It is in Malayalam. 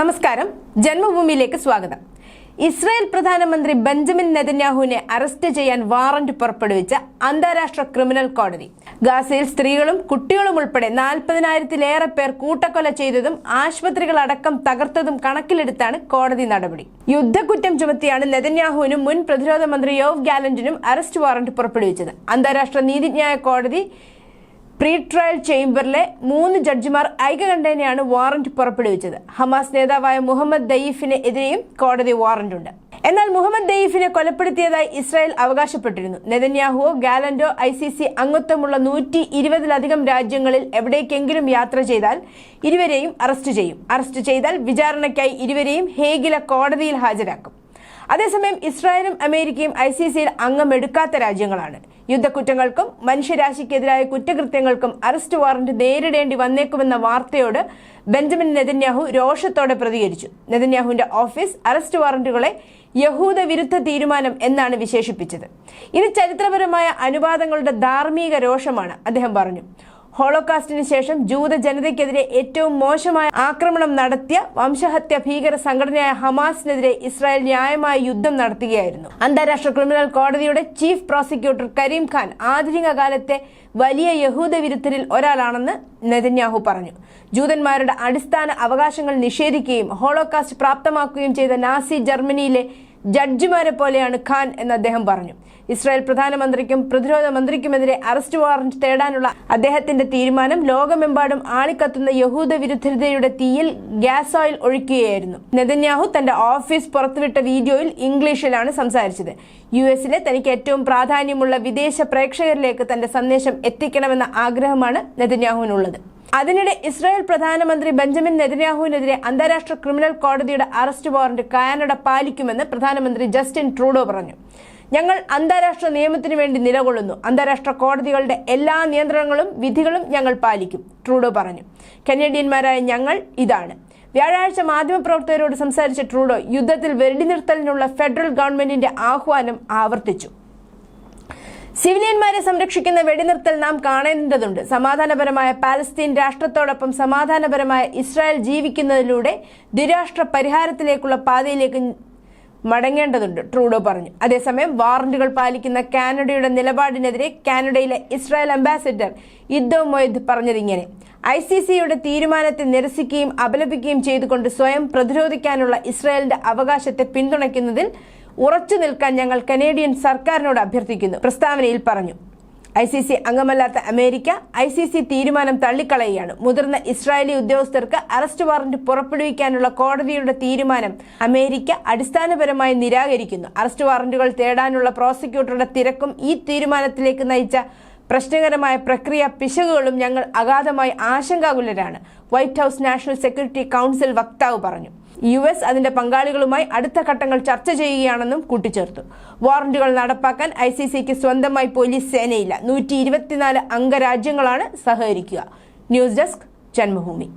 നമസ്കാരം. ജന്മഭൂമിയിലേക്ക് സ്വാഗതം. ഇസ്രായേൽ പ്രധാനമന്ത്രി ബെഞ്ചമിൻ നെതന്യാഹുവിനെ അറസ്റ്റ് ചെയ്യാൻ വാറന്റ് പുറപ്പെടുവിച്ച അന്താരാഷ്ട്ര ക്രിമിനൽ കോടതി. ഗാസയിൽ സ്ത്രീകളും കുട്ടികളും ഉൾപ്പെടെ നാൽപ്പതിനായിരത്തിലേറെ പേർ കൂട്ടക്കൊല ചെയ്തതും ആശുപത്രികൾ അടക്കം തകർത്തതും കണക്കിലെടുത്താണ് കോടതി നടപടി. യുദ്ധക്കുറ്റം ചുമത്തിയാണ് നെതന്യാഹുവിനും മുൻ പ്രതിരോധ മന്ത്രി യോവ് ഗാലന്റിനും അറസ്റ്റ് വാറന്റ് പുറപ്പെടുവിച്ചത്. അന്താരാഷ്ട്ര നീതിന്യായ കോടതി പ്രീ ട്രയൽ ചേംബറിലെ മൂന്ന് ജഡ്ജിമാർ ഐക്യകണ്ഠേനയാണ് വാറന്റ് പുറപ്പെടുവിച്ചത്. ഹമാസ് നേതാവായ മുഹമ്മദ് ദയീഫിന് എതിരെയും കോടതി വാറന്റുണ്ട്. എന്നാൽ മുഹമ്മദ് ദയീഫിനെ കൊലപ്പെടുത്തിയതായി ഇസ്രായേൽ അവകാശപ്പെട്ടിരുന്നു. നെതന്യാഹുവോ ഗാലന്റോ ഐ സി സി അംഗത്വമുള്ള നൂറ്റി ഇരുപതിലധികം രാജ്യങ്ങളിൽ എവിടേക്കെങ്കിലും യാത്ര ചെയ്താൽ ഇരുവരെയും അറസ്റ്റ് ചെയ്യും. അറസ്റ്റ് ചെയ്താൽ വിചാരണയ്ക്കായി ഇരുവരെയും ഹേഗിലെ കോടതിയിൽ ഹാജരാക്കും. അതേസമയം ഇസ്രായേലും അമേരിക്കയും ഐ സി സിയിൽ അംഗമെടുക്കാത്ത രാജ്യങ്ങളാണ്. യുദ്ധക്കുറ്റങ്ങൾക്കും മനുഷ്യരാശിക്കെതിരായ കുറ്റകൃത്യങ്ങൾക്കും അറസ്റ്റ് വാറന്റ് നേരിടേണ്ടി വന്നേക്കുമെന്ന വാർത്തയോട് ബെഞ്ചമിൻ നെതന്യാഹു രോഷത്തോടെ പ്രതികരിച്ചു. നെതന്യാഹുവിന്റെ ഓഫീസ് അറസ്റ്റ് വാറന്റുകളെ യഹൂദ വിരുദ്ധ തീരുമാനം എന്നാണ് വിശേഷിപ്പിച്ചത്. ഇത് ചരിത്രപരമായ അനുവാദങ്ങളുടെ ധാർമ്മിക രോഷമാണ് അദ്ദേഹം പറഞ്ഞു. ഹോളോകാസ്റ്റിന് ശേഷം ജൂത ജനതയ്ക്കെതിരെ ഏറ്റവും മോശമായ ആക്രമണം നടത്തിയ വംശഹത്യ ഭീകര സംഘടനയായ ഹമാസിനെതിരെ ഇസ്രായേൽ ന്യായമായ യുദ്ധം നടത്തുകയായിരുന്നു. അന്താരാഷ്ട്ര ക്രിമിനൽ കോടതിയുടെ ചീഫ് പ്രോസിക്യൂട്ടർ കരീം ഖാൻ ആധുനിക കാലത്തെ വലിയ യഹൂദ വിരുദ്ധരിൽ ഒരാളാണെന്ന് നെതന്യാഹു പറഞ്ഞു. ജൂതന്മാരുടെ അടിസ്ഥാന അവകാശങ്ങൾ നിഷേധിക്കുകയും ഹോളോകാസ്റ്റ് പ്രാപ്തമാക്കുകയും ചെയ്ത നാസി ജർമ്മനിയിലെ ജഡ്ജിമാരെ പോലെയാണ് ഖാൻ എന്ന് അദ്ദേഹം പറഞ്ഞു. ഇസ്രായേൽ പ്രധാനമന്ത്രിക്കും പ്രതിരോധ മന്ത്രിക്കുമെതിരെ അറസ്റ്റ് വാറന്റ് തേടാനുള്ള അദ്ദേഹത്തിന്റെ തീരുമാനം ലോകമെമ്പാടും ആളിക്കത്തുന്ന യഹൂദ വിരുദ്ധതയുടെ തീയിൽ ഗ്യാസ് ഓയിൽ ഒഴിക്കുകയായിരുന്നു. നെതന്യാഹു തന്റെ ഓഫീസ് പുറത്തുവിട്ട വീഡിയോയിൽ ഇംഗ്ലീഷിലാണ് സംസാരിച്ചത്. യു എസിലെ തനിക്ക് ഏറ്റവും പ്രാധാന്യമുള്ള വിദേശ പ്രേക്ഷകരിലേക്ക് തന്റെ സന്ദേശം എത്തിക്കണമെന്ന ആഗ്രഹമാണ് നെതന്യാഹുവിനുള്ളത്. അതിനിടെ ഇസ്രായേൽ പ്രധാനമന്ത്രി ബെഞ്ചമിൻ നെതന്യാഹുവിനെതിരെ അന്താരാഷ്ട്ര ക്രിമിനൽ കോടതിയുടെ അറസ്റ്റ് വാറന്റ് കാനഡ പാലിക്കുമെന്ന് പ്രധാനമന്ത്രി ജസ്റ്റിൻ ട്രൂഡോ പറഞ്ഞു. ഞങ്ങൾ അന്താരാഷ്ട്ര നിയമത്തിനു വേണ്ടി നിലകൊള്ളുന്നു. അന്താരാഷ്ട്ര കോടതികളുടെ എല്ലാ നിയന്ത്രണങ്ങളും വിധികളും ഞങ്ങൾ പാലിക്കും ട്രൂഡോ പറഞ്ഞു. കനേഡിയന്മാരായ ഞങ്ങൾ ഇതാണ്. വ്യാഴാഴ്ച മാധ്യമപ്രവർത്തകരോട് സംസാരിച്ച ട്രൂഡോ യുദ്ധത്തിൽ വെടിനിർത്തലിനുള്ള ഫെഡറൽ ഗവൺമെന്റിന്റെ ആഹ്വാനം ആവർത്തിച്ചു. സിവിലിയന്മാരെ സംരക്ഷിക്കുന്ന വെടിനിർത്തൽ നാം കാണേണ്ടതുണ്ട്. സമാധാനപരമായ പാലസ്തീൻ രാഷ്ട്രത്തോടൊപ്പം സമാധാനപരമായ ഇസ്രായേൽ ജീവിക്കുന്നതിലൂടെ ദ്വിരാഷ്ട്ര പരിഹാരത്തിലേക്കുള്ള പാതയിലേക്ക് മടങ്ങേണ്ടതുണ്ട് ട്രൂഡോ പറഞ്ഞു. അതേസമയം വാറന്റുകൾ പാലിക്കുന്ന കാനഡയുടെ നിലപാടിനെതിരെ കാനഡയിലെ ഇസ്രായേൽ അംബാസിഡർ ഇദ്ദോ മൊയ്ദ് പറഞ്ഞതിങ്ങനെ ഐ സി സിയുടെ തീരുമാനത്തെ നിരസിക്കുകയും അപലപിക്കുകയും ചെയ്തുകൊണ്ട് സ്വയം പ്രതിരോധിക്കാനുള്ള ഇസ്രായേലിന്റെ അവകാശത്തെ പിന്തുണയ്ക്കുന്നതിൽ ഉറച്ചു നിൽക്കാൻ ഞങ്ങൾ കനേഡിയൻ സർക്കാരിനോട് അഭ്യർത്ഥിക്കുന്നു. പ്രസ്താവനയിൽ പറഞ്ഞു. ഐ സി സി അംഗമല്ലാത്ത അമേരിക്ക ഐ സി സി തീരുമാനം തള്ളിക്കളയുകയാണ്. മുതിർന്ന ഇസ്രായേലി ഉദ്യോഗസ്ഥർക്ക് അറസ്റ്റ് വാറന്റ് പുറപ്പെടുവിക്കാനുള്ള കോടതിയുടെ തീരുമാനം അമേരിക്ക അടിസ്ഥാനപരമായി നിരാകരിക്കുന്നു. അറസ്റ്റ് വാറന്റുകൾ തേടാനുള്ള പ്രോസിക്യൂട്ടറുടെ തിരക്കും ഈ തീരുമാനത്തിലേക്ക് നയിച്ച പ്രശ്നകരമായ പ്രക്രിയ പിശകുകളും ഞങ്ങൾ അഗാധമായി ആശങ്കാകുലരാണ് White House National Security Council വക്താവ് പറഞ്ഞു. യു എസ് അതിന്റെ പങ്കാളികളുമായി അടുത്ത ഘട്ടങ്ങൾ ചർച്ച ചെയ്യുകയാണെന്നും കൂട്ടിച്ചേർത്തു. വാറന്റുകൾ നടപ്പാക്കാൻ ഐ സി സിക്ക് സ്വന്തമായി പോലീസ് സേനയില്ല. നൂറ്റി ഇരുപത്തിനാല് അംഗരാജ്യങ്ങളാണ് സഹകരിക്കുക. News desk Janmabhumi.